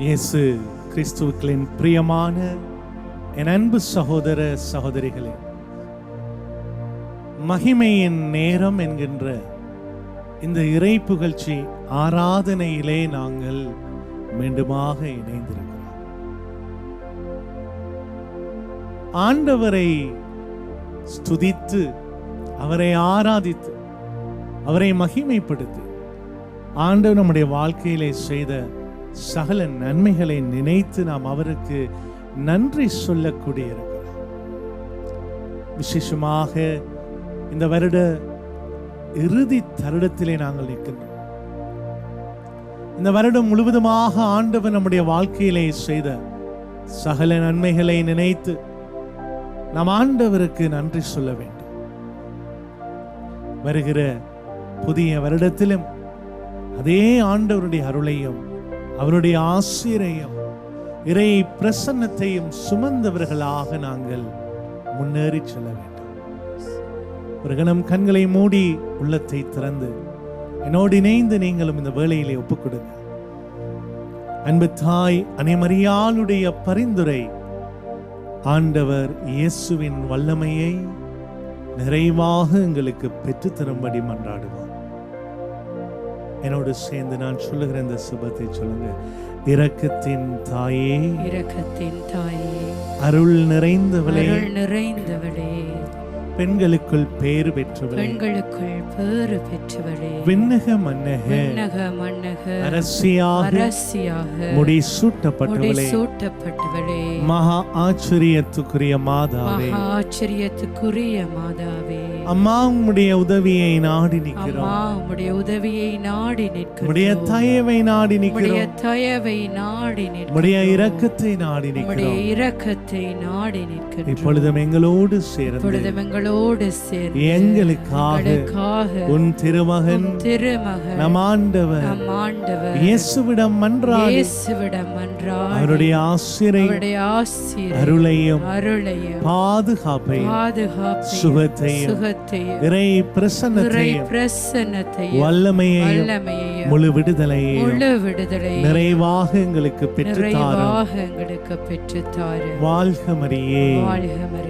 இயேசு கிறிஸ்துவுக்களின் பிரியமான என் அன்பு சகோதர சகோதரிகளே மகிமையின் நேரம் என்கின்ற இந்த இறை புகழ்ச்சி ஆராதனையிலே நாங்கள் மீண்டுமாக இணைந்திருக்கிறோம். ஆண்டவரை ஸ்துதித்து அவரை ஆராதித்து அவரை மகிமைப்படுத்தி ஆண்டவர் நம்முடைய வாழ்க்கையிலே செய்த சகல நன்மைகளை நினைத்து நாம் அவருக்கு நன்றி சொல்லக்கூடிய விசேஷமாக இந்த வருட இறுதி தருடத்திலே நாங்கள் நிற்கின்றோம். இந்த வருடம் முழுவதுமாக ஆண்டவர் நம்முடைய வாழ்க்கையிலே செய்த சகல நன்மைகளை நினைத்து நாம் ஆண்டவருக்கு நன்றி சொல்ல வேண்டும். வருகிற புதிய வருடத்திலும் அதே ஆண்டவருடைய அருளையும் அவருடைய ஆசிரியையும் இறை பிரசன்னத்தையும் சுமந்தவர்களாக நாங்கள் முன்னேறி செல்ல வேண்டும். ஒரு கணம் கண்களை மூடி உள்ளத்தை திறந்து என்னோடு இணைந்து நீங்களும் இந்த வேலையிலே ஒப்புக் கொடுங்க அன்பு தாய் அனைமரியாளுடைய பரிந்துரை ஆண்டவர் இயேசுவின் வல்லமையை நிறைவாக எங்களுக்கு பெற்றுத்தரும்படி மன்றாடுவோம். என்னோடு சேர்ந்து நான் சொல்லுகிற இந்த சுபத்தை சொல்லுங்க. இரக்கத்தின் தாயே இரக்கத்தின் தாயே அருள் நிறைந்தவளே. அருள் நிறைந்தவளே. பெண்களுக்குள் பேறு பெற்றவளே பெண்களுக்குள் பேறு பெற்றவளே விண்ணக மன்னக. விண்ணக மன்னக. அரசியாக அரசியாக முடி சூட்டப்பட்டவளே சூட்டப்பட்டவளே மகா ஆச்சரியத்துக்குரிய மாதாவே. மகா ஆச்சரியத்துக்குரிய மாதாவே. அம்மா உம்முடைய உதவியை நாடி அம்மா நிற்கிறோம் உம்முடைய உதவியை நாடி உம்முடைய நிற்கிறோம் தயவை நாடி உம்முடைய நிற்கிறோம் தயவை நாடி உம்முடைய நிற்கிறோம் இரக்கத்தை நாடி உம்முடைய நிற்கிறோம் இரக்கத்தை நாடி நிற்கிறோம் இப்பொழுதும் எங்களோடு சேர்ந்து இப்பொழுதும் எங்களோடு சேர்ந்து எங்களுக்காக உன் திருமகன் திருமகன் நம் ஆண்டவர் நம் ஆண்டவர் இயேசுவிடம் மன்றாடி இயேசுவிடம் மன்றாடி அவருடைய ஆசிரை அவருடைய ஆசிரியர் அருளையும் அருளையும் பாதுகாப்பையும் பாதுகாப்பையும் சுகத்தையும் சுகத்தையும் இறை பிரசன்னத்தையும் பிரசன்னத்தையும் வல்லமையையும் வல்லமையையும் முழு விடுதலையையும் முழு விடுதலை நிறைவாக எங்களுக்கு பெற்றுத்தாரும். நிறைவாக எங்களுக்கு பெற்றுத்தாரு. வாழ்க மரியே. வாழ்க மரியே.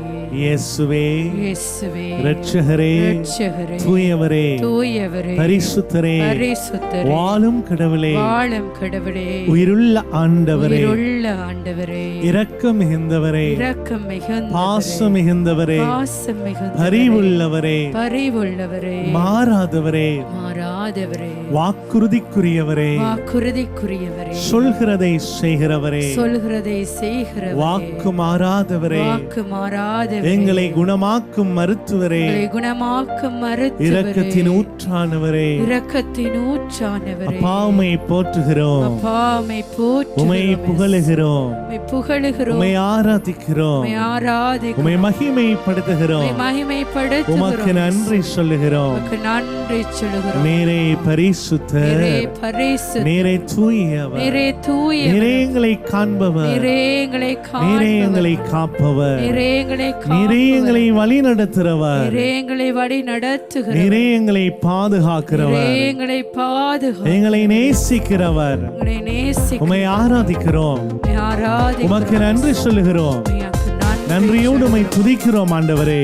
இயேசுவே இயேசுவே இரட்சகரே இரட்சகரே தூயவரே தூயவரே பரிசுத்தரே பரிசுத்தரே வாழும் கடவுளே வாழும் கடவுளே உயிருள்ள ஆண்டவரே உயிருள்ள ஆண்டவரே இரக்கம் மிகுந்தவரே இரக்கம் மிகுந்த பாசம் மிகுந்தவரே பாசம் மிகுந்த பரிவுள்ளவரே பரிவுள்ளவரே மாறாதவரே மாறாதவரே வாக்குறுதிக்குரியவரே வாக்குறுதிக்குரியவரே சொல்கிறதை செய்கிறவரே சொல்கிறதை செய்கிறவரே வாக்கு மாறாதவரே வாக்கு மாறாதவரே எங்களை குணமாக்கும் மருத்துவரே. குணமாக்கும் மருத்துவரே. இரக்கத்தின் ஊற்றானவரே. இரக்கத்தின் ஊற்றானவரே. பாமை போற்றுகிறோம். அப்பாமை போற்று உமை புகழுகிறோம். உம்மை புகழுகிறோம். உமை ஆராதிக்கிறோம். உம்மை ஆராதிக்கிறோம். உமை மகிமைப்படுத்துகிறோம். மகிமைப்படுத்துகிறோம். உமக்கு நன்றி சொல்லுகிறோம். உமக்கு நன்றி சொல்லுகிறோம். நீரே பரிசுத்த நீரே பரிசு நீரே தூயவர் நீரே தூய நீரே எங்களை காண்பவர் நீரே எங்களை நீரே காண்பவர் எங்களை காப்பவர். நீரே எங்களை எங்களை வழி நடத்துறவர் நீரே எங்களை வழி நடத்துகிறவர் நீரே எங்களை பாதுகாக்கிறவர். நீரே எங்களை பாதுகா எங்களை நேசிக்கிறவர். உங்களை நேசிக்க உமை ஆராதிக்கிறோம். ஆராதி உமக்கு நன்றி சொல்லுகிறோம். நன்றியோடு உமை துதிக்கிறோம் ஆண்டவரே.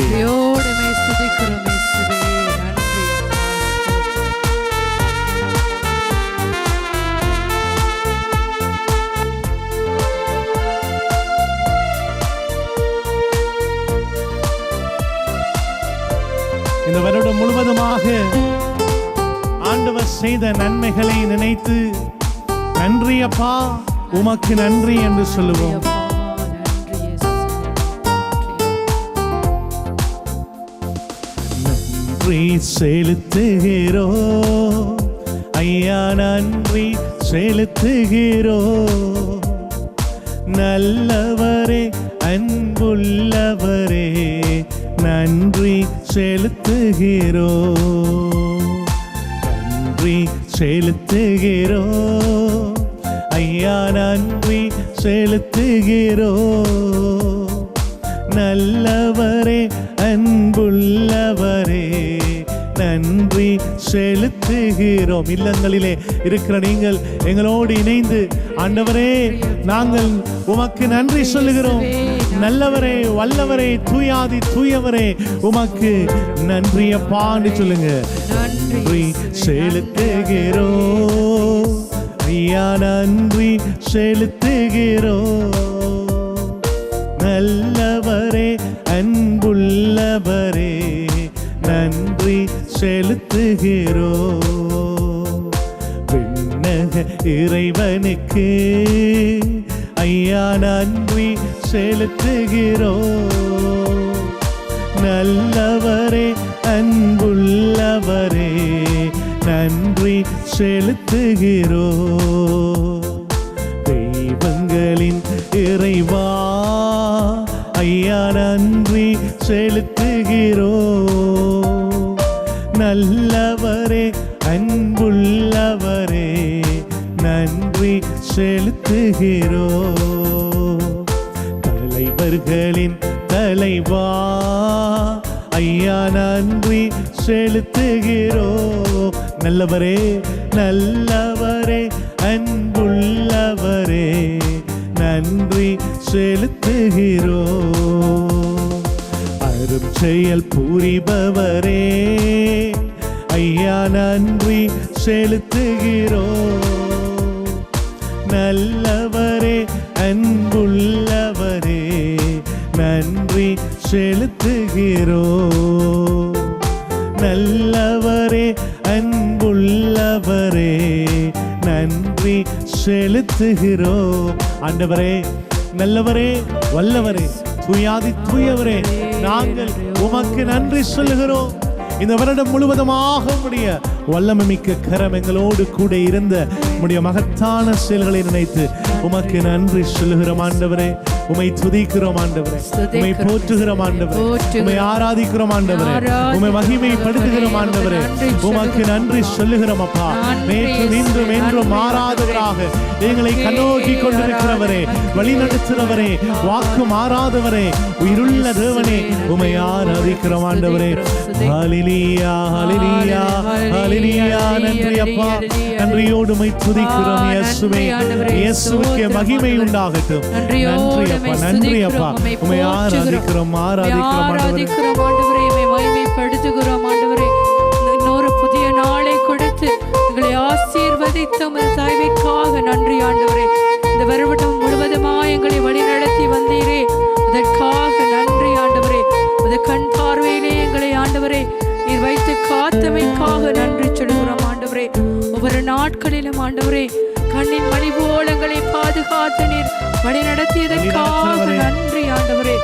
செய்த நன்மைகளை நினைத்து நன்றி அப்பா உமக்கு நன்றி என்று சொல்லுவோம். நன்றி செலுத்துகிறோ. ஐயா நன்றி செலுத்துகிறோ. நல்லவரே அன்புள்ளவரே நன்றி செலுத்துகிறோ. செலுத்துகிறோ? ஐயா நன்றி செலுத்துகிறோ? நல்லவரே அன்புள்ளவரே நன்றி செலுத்துகிறோம். இல்லங்களிலே இருக்கிற நீங்கள் எங்களோடு இணைந்து ஆண்டவரே நாங்கள் உமக்கு நன்றி சொல்லுகிறோம். நல்லவரே வல்லவரே தூயாதி தூயவரே உமக்கு நன்றியப்பான்னு சொல்லுங்க. நன்றி செலுத்துகிறோம். ஐயா நன்றி செலுத்துகிறோம். நல்லவரே அன்புள்ளவரே நன்றி செலுத்துகிறோ விண்ணக இறைவனுக்கு ஐயா நன்றி செலுத்துகிறோ நல்லவரே அன்புள்ளவரே நன்றி செலுத்துகிறோ. தெய்வங்களின் இறைவா ஐயா நன்றி செலுத்துகிறோ. நல்லவரே அன்புள்ளவரே நன்றி செலுத்துகிறோ. தலைவர்களின் ஐயா நன்றி செலுத்துகிறோ. நல்லவரே நல்லவரே அன்புள்ளவரே நன்றி செலுத்துகிறோ. அரும் செயல் புரிபவரே ஐயா நன்றி செலுத்துகிறோ. நல்லவரே அன்புள்ளவரே நன்றி செலுத்துகிறோம் செலுத்துகிறோ. ஆண்டவரே நல்லவரே வல்லவரே தூயாதி தூயவரே நாங்கள் உமக்கு நன்றி சொல்லுகிறோம். இந்த வருடம் முழுவதுமாக உடைய வல்லமை மிக்க கரம் எங்களோடு கூட இருந்த உடைய மகத்தான செயல்களை நினைத்து உமக்கு நன்றி சொல்லுகிறோம் ஆண்டவரே. உமை துதிக்கிறோம் ஆண்டவரே. உமை போற்றுகிறோம் ஆண்டவரே. உமை ஆராதிக்கிறோம் ஆண்டவரே. உமை மகிமைப்படுத்துகிறோம் ஆண்டவரே. உமக்கு நன்றி சொல்லுகிறோம் அப்பா. நேற்றும் இன்றும் என்றும் மாறாதவராக எங்களை கண்ணோக்கி கொண்டிருக்கிறவரே. வழி நடத்துகிறவரே வாக்கு மாறாதவரே. உயிருள்ள தேவனே. உமை ஆராதிக்கிறோம் ஆண்டவரே. ஹalleluya ஹalleluya ஹalleluya நன்றி அப்பா. நன்றியோடு உமை துதிக்கிறோம் இயேசுவே. இயேசுவுக்கு மகிமை உண்டாகட்டும். நன்றி அப்பா நன்றி அப்பா உமை ஆராதிக்கிறோம் ஆராதிக்கிறோம் ஆண்டவரே. ஆராதிக்கிறோம் ஆண்டவரே. உம்மை மகிமைப்படுத்துகிறோம் ஆண்டவரே. இன்னொரு புதிய நாளை கொடுத்து எங்களை ஆசீர்வதித்த உமது தயவிற்காக நன்றி ஆண்டவரே. இந்த வருடம் முழுவதுமாய் எங்களை வழிநடத்தி வந்தீரே. அதற்காக நன்றி ஆண்டவரே. கண் பார்வையிலே எங்களை ஆண்டவரே நீர் வைத்து காத்தமைக்காக நன்றி சொல்கிறோம் ஆண்டவரே. ஒவ்வொரு நாட்களிலும் ஆண்டவரே கண்ணின் மணி போல எங்களை பாதுகாத்து நீர் வழி நடத்தியதற்காக நன்றி ஆண்டவரே.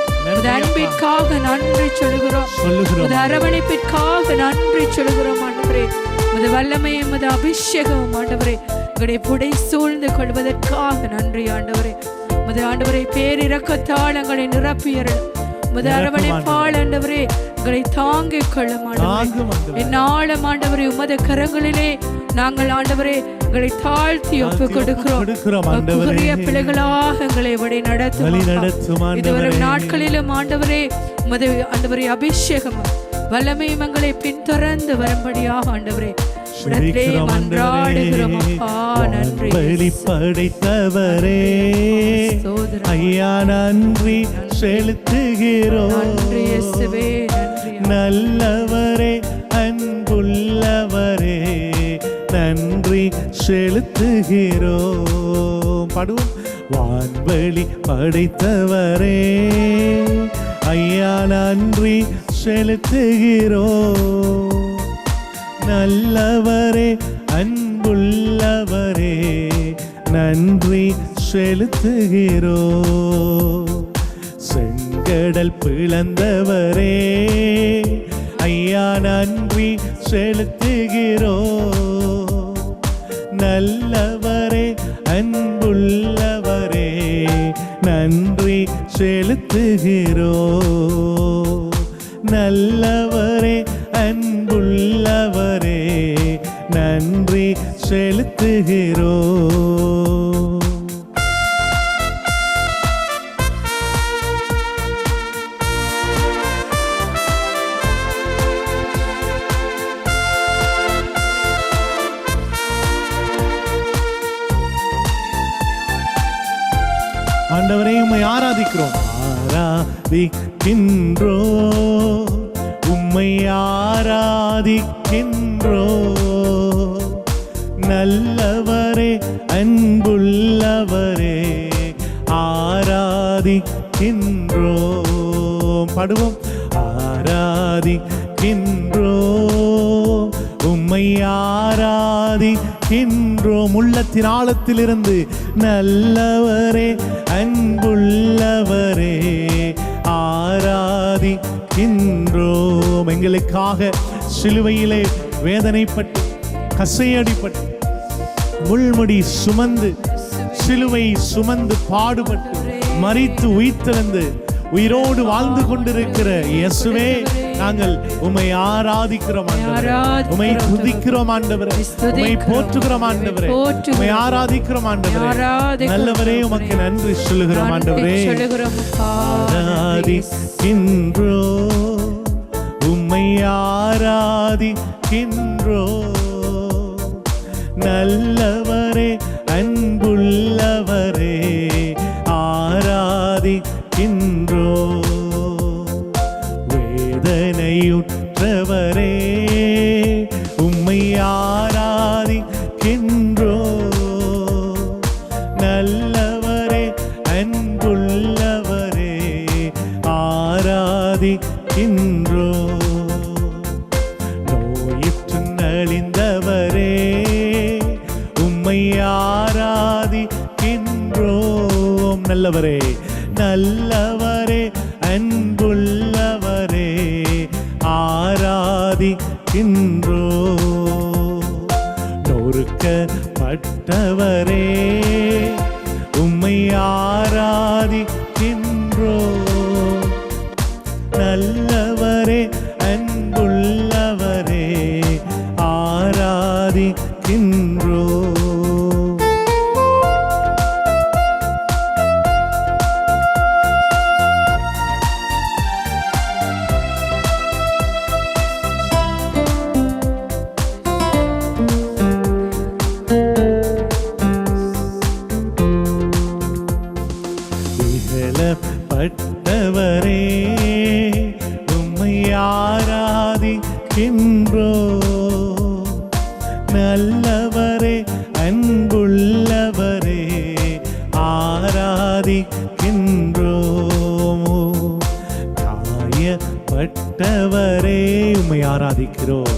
அன்பிற்காக நன்றி சொல்கிறோம் உமது அரவணைப்பிற்காக நன்றி சொல்கிறோம் ஆண்டவரே. உமது வல்லமை உமது அபிஷேகம் ஆண்டவரே. எங்களை புடை சூழ்ந்து கொள்வதற்காக நன்றி ஆண்டவரே. உமது ஆண்டவரை பேரிறக்கத்தால் எங்களை நிரப்பியறணும் உமது அரவணைப்பால் ஆண்டவரே. எங்களை தாங்கிக் ஆண்டவரே. தாங்கும் ஆண்டவரே. என்னாலும் ஆண்டவரே உமது கரங்களிலே நாங்கள் ஆண்டவரே எங்களை தாழ்த்தி ஒப்பு கொடுக்கிறோம். கொடுக்கிறோம் பிள்ளைகளாக எங்களை வழி நடத்தும் வழி அப்பா. நடத்தும் இது வரும் ஆண்டவரே. நாட்களிலும் ஆண்டவரே உமது ஆண்டவரே அபிஷேகம் வல்லமையும் எங்களை பின்தொடர்ந்து வரும்படியாக ஆண்டவரே இடத்திலே ஜெபிக்கிறோம் மன்றாடுகிறோம் அப்பா நன்றி வெளி படைத்தவரே சோதரா ஐயா நன்றி செலுத்துகிறோம் நல்லவரே அன்புள்ளவரே நன்றி செலுத்துகிறோம். பாடுவோம். வான்வழி படைத்தவரே. ஐயா நன்றி செலுத்துகிறோம். நல்லவரே அன்புள்ளவரே நன்றி செலுத்துகிறோ செங்கடல் பிளந்தவரே ஐயா நன்றி செலுத்துகிறோம். நல்லவரே அன்புள்ளவரே நன்றி செலுத்துகிறோ. நல்லவரே அன்புள்ளவரே நன்றி செலுத்துகிறோ. ஆராதிக்கின்றோ? உம்மை ஆராதிக்கின்றோ? நல்லவரே அன்புள்ளவரே ஆராதிக்கின்றோ? படுவோம். ஆராதிக்கின்றோ? உம்மை ஆராதிக்கின்றோம் உள்ளத்தின் ஆழத்திலிருந்து நல்லவரே அன்புள்ளவரே ஆராதிக்கின்றோம். எங்களுக்காக சிலுவையிலே வேதனைப்பட்டு கசையடிப்பட்டு முள்முடி சுமந்து சிலுவை சுமந்து பாடுபட்டு மறித்து உயிர்த்தெழுந்து உயிரோடு வாழ்ந்து கொண்டிருக்கிற இயேசுவே நாங்கள் உம்மை ஆராதிக்கிறோம். உம்மை துதிக்கிறோம் ஆண்டவரே. உம்மை போற்றுகிறோம் ஆண்டவரே. உம்மை ஆராதிக்கிறோம் ஆண்டவரே. நல்லவரே உமக்கு நன்றி சொல்லுகிறோம் ஆண்டவரே. ஆராதிக்கின்றோ. உம்மை ஆராதிக்கின்றோ. நல்லவரே நல்லவரே நல்லவரே அன்புள்ளவரே ஆராதிக்கின்றோ. நொறுக்கப்பட்டவரே உம்மை ஆராதி திகழப்பட்டவரே உம்மை ஆராதிக்கின்றோ. நல்லவரே அன்புள்ளவரே ஆராதிக்கின்றோ. காயப்பட்டவரே உம்மை ஆராதிக்கிறோம்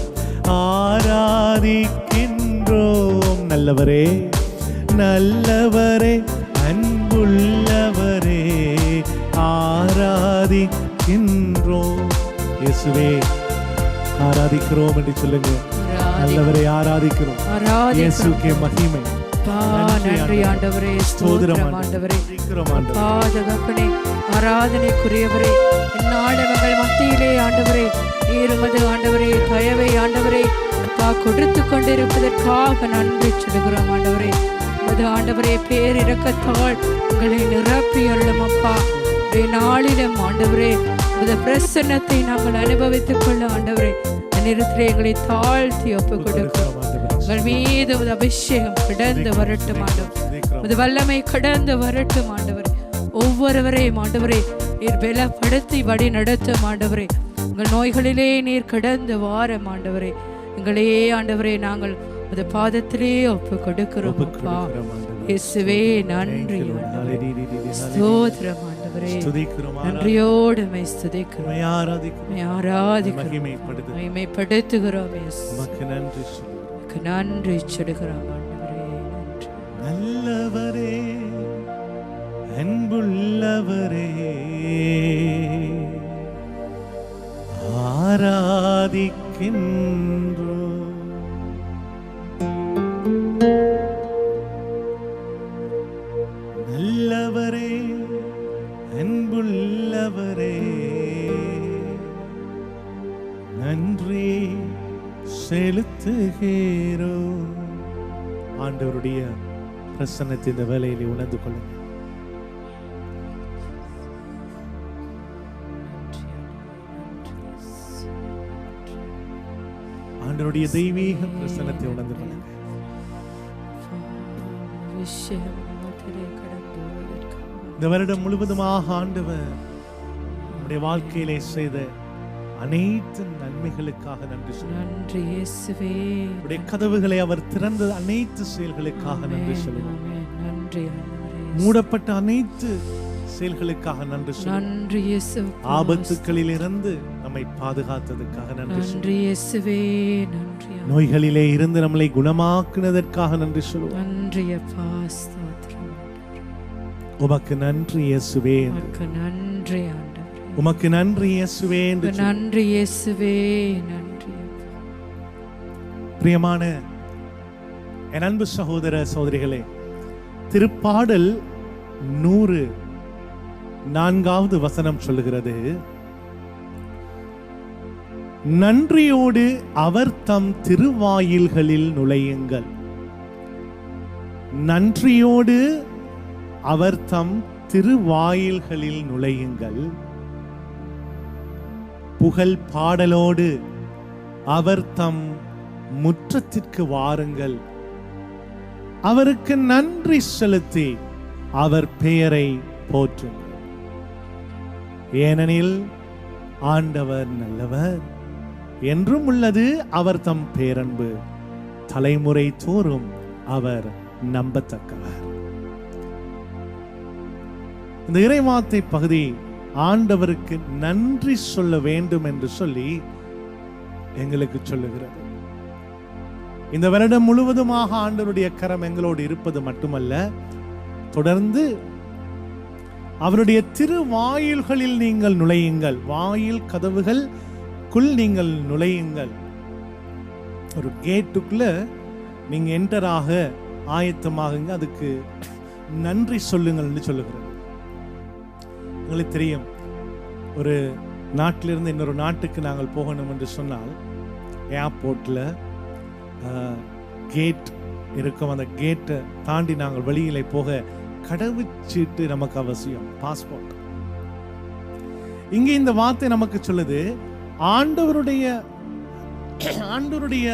ஆராதிக்கின்றோம். நல்லவரே நல்லவரே இயேசுவே ஆராதிக்கிறோம் என்று சொல்லுங்க நல்லவரை ஆராதிக்கிறோம். இயேசுக்கே மகிமை. நன்றி ஆண்டவரே ஸ்தோத்திரம் ஆண்டவரே. துதிக்கிறோம் ஆண்டவரே. அப்பா தகப்பனே ஆராதனைக்குரியவரே. எங்கள் மத்தியிலே ஆண்டவரே. நீருமது ஆண்டவரே தயவை ஆண்டவரே. அப்பா கொடுத்து கொண்டிருப்பதற்காக நன்றி சொல்லுகிறோம் ஆண்டவரே. அது ஆண்டவரே பேர் இரக்கத்தால் உங்களை நிரப்பி அருளும் அப்பா. நாளிலும் ஆண்டவரே. உமது பிரசன்னத்தை நாங்கள் அனுபவித்துக் கொள்ள ஆண்டவரே நேரத்திலே எங்களை தாழ்த்தி ஒப்புக் கொடுக்கிறோம். உங்கள் மீது உமது அபிஷேகம் கடந்து வரட்டும் ஆண்டவர். உமது வல்லமை கடந்து வரட்டும் ஆண்டவர். ஒவ்வொருவரையும் ஆண்டவரே நீர் பலப்படுத்தி வழி நடத்தும் ஆண்டவரே. உங்கள் நோய்களிலே நீர் கடந்து வாரம் ஆண்டவரே. எங்களே ஆண்டவரே நாங்கள் உமது பாதத்திலே ஒப்பு கொடுக்கிறோம். இயேசுவே நன்றி. ஸ்தோத்திரம் ஆண்டவரே. துதிக்கிறோம் நன்றியோடு மை ஸ்துதிக்கிறோம். உம்மை ஆராதிக்கிறோம். உம்மை ஆராதிக்கிறோம். மகிமைப்படுத்து மகிமைப்படுத்துகிறோம். இயேசு. உமக்கு நன்றி சொல்லுகிறோம். உமக்கு நன்றி சொல்லுகிறோம் ஆண்டவரே. நன்றி. நல்லவரே அன்புள்ளவரே. ஆராதிக்கின்றோ செலுத்துகிறோ. ஆண்டவருடைய பிரசன்னத்தை இந்த வேலையிலே உணர்ந்து கொள்ளுங்க ஆண்டவருடைய தெய்வீக பிரசன்னத்தை உணர்ந்து கொள்ளுங்க இந்த வருடம் முழுவதுமாக ஆண்டவர் நம்முடைய வாழ்க்கையிலே செய்த அனைத்து நன்மைகளுக்காக நன்றி நன்றி இயேசுவே. நம்முடைய கதவுகளை அவர் திறந்த அனைத்து செயல்களுக்காக நன்றி சொல்லுவோம். நன்றி. மூடப்பட்ட அனைத்து செயல்களுக்காக நன்றி நன்றி ஆபத்துக்களில் இருந்து நம்மை பாதுகாத்ததுக்காக நன்றி நன்றி இயேசுவே நன்றி. நோய்களிலே இருந்து நம்மளை குணமாக்குனதற்காக நன்றி சொல்லுவோம். நன்றி அப்பா ஸ்தோத்திரம். உமக்கு நன்றி இயேசுவே நன்றி உமக்கு நன்றி இயேசுவே நன்றி இயேசுவே நன்றி. பிரியமான என் அன்பு சகோதர சகோதரிகளே திருப்பாடல் நூறு நான்காவது வசனம் சொல்லுகிறது. நன்றியோடு அவர் தம் திருவாயில்களில் நுழையுங்கள். நன்றியோடு அவர் தம் திருவாயில்களில் நுழையுங்கள். புகழ் பாடலோடு அவர் தம் முற்றத்திற்கு வாருங்கள். அவருக்கு நன்றி செலுத்தி அவர் பெயரை போற்றுங்கள். ஏனெனில் ஆண்டவர் நல்லவர் என்றும் உள்ளது அவர் தம் பேரன்பு. தலைமுறை தோறும் அவர் நம்பத்தக்கவர். இந்த இறைவார்த்தை பகுதி ஆண்டவருக்கு நன்றி சொல்ல வேண்டும் என்று சொல்லி எங்களுக்கு சொல்லுகிறது. இந்த வருடம் முழுவதுமாக ஆண்டவருடைய கரம் எங்களோடு இருப்பது மட்டுமல்ல தொடர்ந்து அவருடைய திரு வாயில்களில் நீங்கள் நுழையுங்கள் வாயில் கதவுகள் குள் நீங்கள் நுழையுங்கள். ஒரு கேட்டுக்குள்ள நீங்க என்டராக ஆயத்தமாகுங்க அதுக்கு நன்றி சொல்லுங்கள்னு சொல்லுகிறேன் உங்களுக்கு தெரியும் ஒரு நாட்டிலிருந்து இன்னொரு நாட்டுக்கு நாங்கள் போகணும் என்று சொன்னால் ஏர்போர்ட்டில் கேட் இருக்கும். அந்த கேட்டை தாண்டி நாங்கள் வழியிலே போக கடவுச்சீட்டு நமக்கு அவசியம் பாஸ்போர்ட் இங்கே இந்த வார்த்தை நமக்கு சொல்லுது ஆண்டவருடைய ஆண்டவருடைய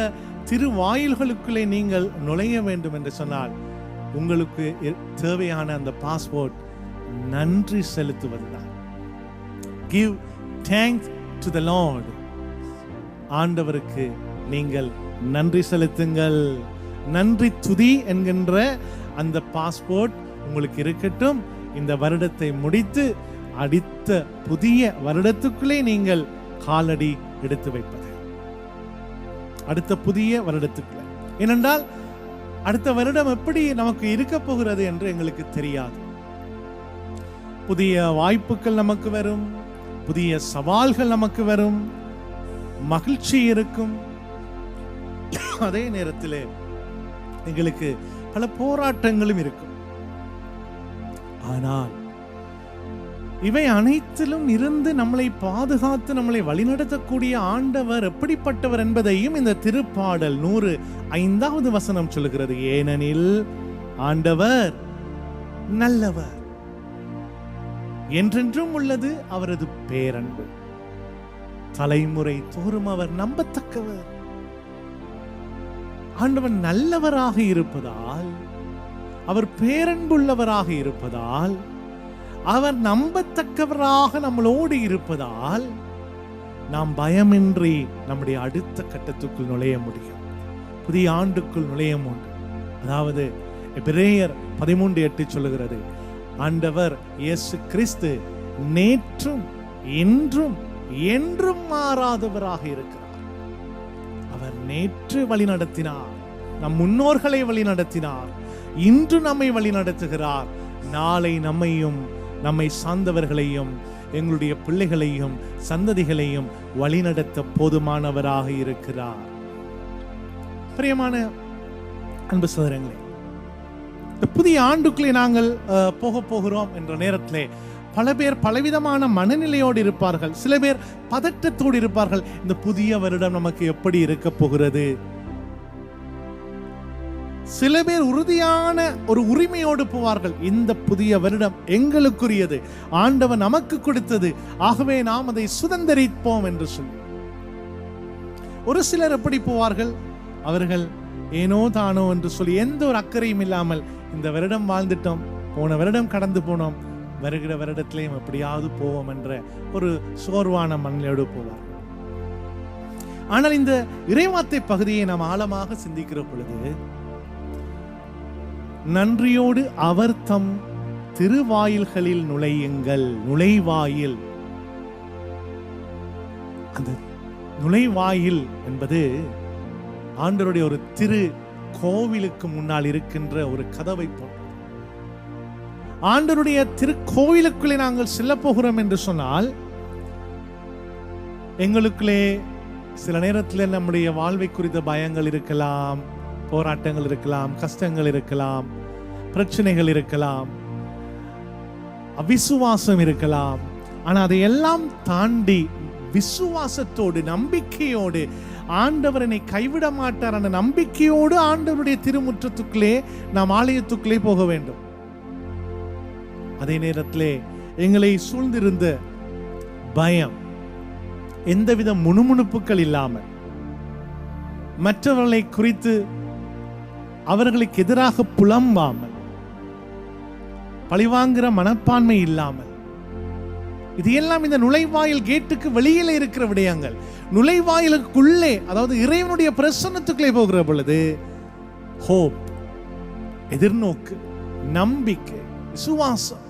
திருவாயில்களுக்குள்ளே நீங்கள் நுழைய வேண்டும் என்று சொன்னால் உங்களுக்கு தேவையான அந்த பாஸ்போர்ட் நன்றி செலுத்துவதுதான். Give thanks to the lord ஆண்டவருக்கு நீங்கள் நன்றி செலுத்துங்கள். நன்றி துதி என்கின்ற அந்த பாஸ்போர்ட் உங்களுக்கு இருக்கட்டும். இந்த வருடத்தை முடித்து அடுத்த புதிய வருடத்துக்குள்ளே நீங்கள் காலடி எடுத்து வைப்பது. அடுத்த புதிய வருடத்துக்குள்ள. ஏனென்றால் அடுத்த வருடம் எப்படி நமக்கு இருக்க போகிறது என்று எங்களுக்கு தெரியாது. புதிய வாய்ப்புகள் நமக்கு வரும் புதிய சவால்கள் நமக்கு வரும் மகிழ்ச்சி இருக்கும். அதே நேரத்தில் எங்களுக்கு பல போராட்டங்களும் இருக்கும். ஆனால் இவை அனைத்திலும் இருந்து நம்மளை பாதுகாத்து நம்மளை வழிநடத்தக்கூடிய ஆண்டவர் எப்படிப்பட்டவர் என்பதையும் இந்த திருப்பாடல் நூறு ஐந்தாவது வசனம் சொல்லுகிறது. ஏனெனில் ஆண்டவர் நல்லவர். என்றென்றும் உள்ளது அவரது பேரன்பு. தலைமுறை தோறும் அவர் நம்பத்தக்கவர். ஆண்டவன் நல்லவராக இருப்பதால் அவர் பேரன்புள்ளவராக இருப்பதால் அவர் நம்பத்தக்கவராக நம்மளோடு இருப்பதால் நாம் பயமின்றி நம்முடைய அடுத்த கட்டத்துக்குள் நுழைய முடியும். புதிய ஆண்டுக்குள் நுழைய முடியும். அதாவது பிரேயர் பதிமூன்று எட்டு சொல்லுகிறது ஆண்டவர் இயேசு கிறிஸ்து நேற்றும் இன்றும் என்றும் மாறாதவராக இருக்கிறார். அவர் நேற்று வழி நடத்தினார். நம் முன்னோர்களை வழி நடத்தினார். இன்று நம்மை வழி நடத்துகிறார். நாளை நம்மையும் நம்மை சார்ந்தவர்களையும் எங்களுடைய பிள்ளைகளையும் சந்ததிகளையும் வழிநடத்த போதுமானவராக இருக்கிறார். பிரியமான அன்பு சோதரங்களே இந்த புதிய ஆண்டுக்குள்ளே நாங்கள் போக போகிறோம் என்ற நேரத்திலே பல பேர் பலவிதமான மனநிலையோடு இருப்பார்கள். சில பேர் பதற்றத்தோடு இருப்பார்கள். இந்த புதிய வருடம் நமக்கு எப்படி இருக்க போகிறது? சில பேர் உறுதியான ஒரு உரிமையோடு போவார்கள். இந்த புதிய வருடம் எங்களுக்குரியது. ஆண்டவன் நமக்கு கொடுத்தது. ஆகவே நாம் அதை சுதந்தரிப்போம் என்று சொல்லி. ஒரு சிலர் எப்படி போவார்கள்? அவர்கள் ஏனோ தானோ என்று சொல்லி எந்த ஒரு அக்கறையும் இல்லாமல் இந்த வருடம் வாழ்ந்துட்டோம் போன வருடம் கடந்து போனோம் வருகிற வருடத்திலையும் எப்படியாவது போவோம் என்ற ஒரு சோர்வான மண்ணிலோடு போவார். ஆனால் இந்த இறைவார்த்தை பகுதியை நாம் ஆழமாக சிந்திக்கிற பொழுது நன்றியோடு அவர் தம் திருவாயில்களில் நுழையுங்கள் நுழைவாயில். அந்த நுழைவாயில் என்பது ஆண்டருடைய ஒரு திரு கோவிலுக்கு முன்னால் இருக்கின்ற ஒரு கதவை போன்றது ஆண்டனுடைய திருக்கோவிலுக்குள்ளே நாங்கள் செல்ல போகிறோம் என்று சொன்னால் எங்களுக்குள்ளே சில நேரத்தில் நம்முடைய வாழ்வை குறித்த பயங்கள் இருக்கலாம் போராட்டங்கள் இருக்கலாம் கஷ்டங்கள் இருக்கலாம் பிரச்சனைகள் இருக்கலாம் அவிசுவாசம் இருக்கலாம். ஆனா அதையெல்லாம் தாண்டி விசுவாசத்தோடு நம்பிக்கையோடு ஆண்டவர் என்னை கைவிட மாட்டார் என்ற நம்பிக்கையோடு ஆண்டவருடைய திருமுற்றத்துக்குள்ளே நாம் ஆலயத்துக்குள்ளே போக வேண்டும். அதே நேரத்திலே எங்களை சூழ்ந்திருந்த பயம் எந்தவித முணுமுணுப்புகள் இல்லாமல் மற்றவர்களை குறித்து அவர்களுக்கு எதிராக புலம்பாமல் பழிவாங்கிற மனப்பான்மை இல்லாமல் இது எல்லாம் இந்த நுழைவாயில் கேட்டுக்கு வெளியில இருக்கிற விடயங்கள். நுழைவாயிலுக்குள்ளே அதாவது இறைவனுடைய பிரசன்னத்துக்குள்ளே போகிற பொழுது ஹோப் எதிர்நோக்கு நம்பிக்கை விசுவாசம்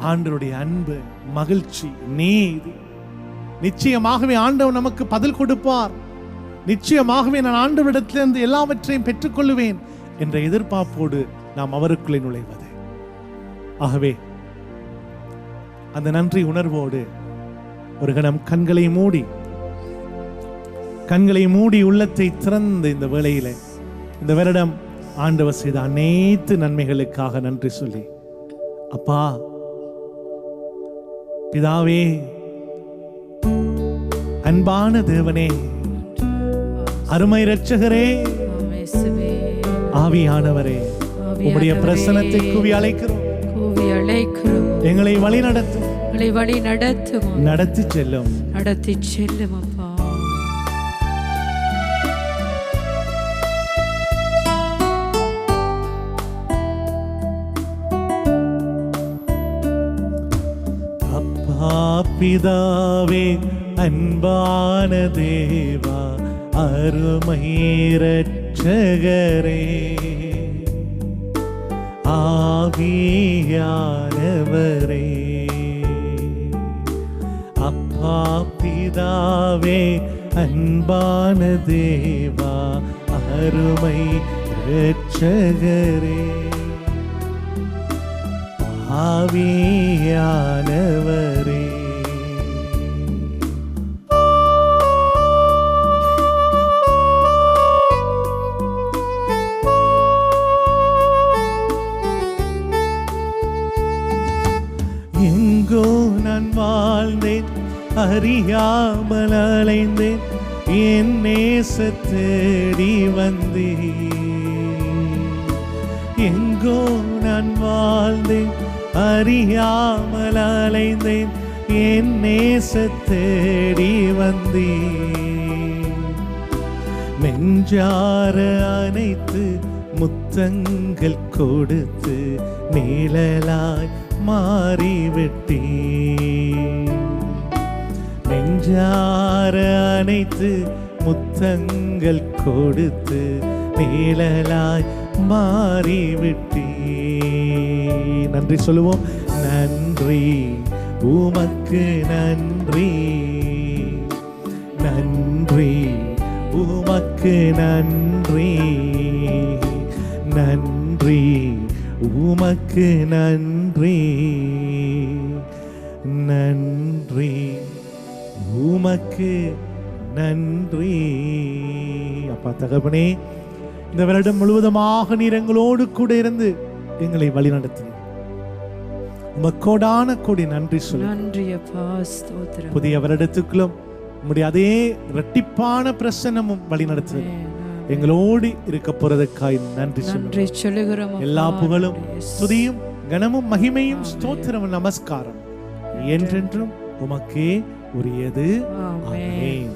ஆண்டருடைய அன்பு மகிழ்ச்சி நீதி. நிச்சயமாகவே ஆண்டவர் நமக்கு பதில் கொடுப்பார். நிச்சயமாகவே நான் ஆண்டவரிடத்திலிருந்து எல்லாவற்றையும் பெற்றுக்கொள்ளுவேன் என்ற எதிர்பார்ப்போடு நாம் அவருக்குள்ளே நுழைவது. ஆகவே அந்த நன்றி உணர்வோடு ஒரு கணம் கண்களை மூடி கண்களை மூடி உள்ளத்தை திறந்த இந்த வேளையில இந்த வருடம் ஆண்டவர் செய்த அனைத்து நன்மைகளுக்காக நன்றி சொல்லி அப்பா பிதாவே அன்பான தேவனே அருமை இயேசுவே. ஆவியானவரே ஆவியானவரே, பிரசனத்தை குவி அழைக்கிறோம். கூவி அழைக்கிறோம். எங்களை வழி நடத்தும். உங்களை வழி நடத்தும் நடத்தி செல்லும். நடத்தி செல்லும் அப்பா. பிதாவே அன்பான தேவா அருமை இரட்சகரே ஆவியானவரே. அப்பா பிதாவே அன்பான தேவா அருமை ரட்சகரே ஆவியானவரே. அறியாமல் அலைந்தேன். என் நேசத்தேடி வந்தே எங்கோ நான் வாழ்ந்தேன். அறியாமல் அலைந்தேன். என் நேசத்தேடி வந்தே நெஞ்சார அனைத்து முத்தங்கள் கொடுத்து நீளலாய் மாறிவிட்டேன். நெஞ்சார அனைத்து முத்தங்கள் கொடுத்து நீழலாய் மாறிவிட்டே நன்றி சொல்லுவோம். நன்றி. உமக்கு நன்றி. நன்றி. உமக்கு நன்றி. நன்றி. உமக்கு நன்றி. நன்றி. உமக்கு நன்றி. அப்பா தகப்பனே இந்த வருடம் முழுவதுமாக நீர் எங்களோடு கூட இருந்து எங்களை வழிநடத்தினீர். உமக்கோடான கொடி நன்றி சொல்லு. நன்றி புதிய வருடத்துக்குள்ளும் உம்முடைய அதே இரட்டிப்பான பிரசன்னமும் வழி நடத்துவது எங்களோடு இருக்க போறதுக்காய் நன்றி நன்றி சொல்லுகிறோம். எல்லா புகழும். துதியும் கனமும் மகிமையும் ஸ்தோத்திரமும் நமஸ்காரம். என்றென்றும் உமக்கே உரியது ஆமென்.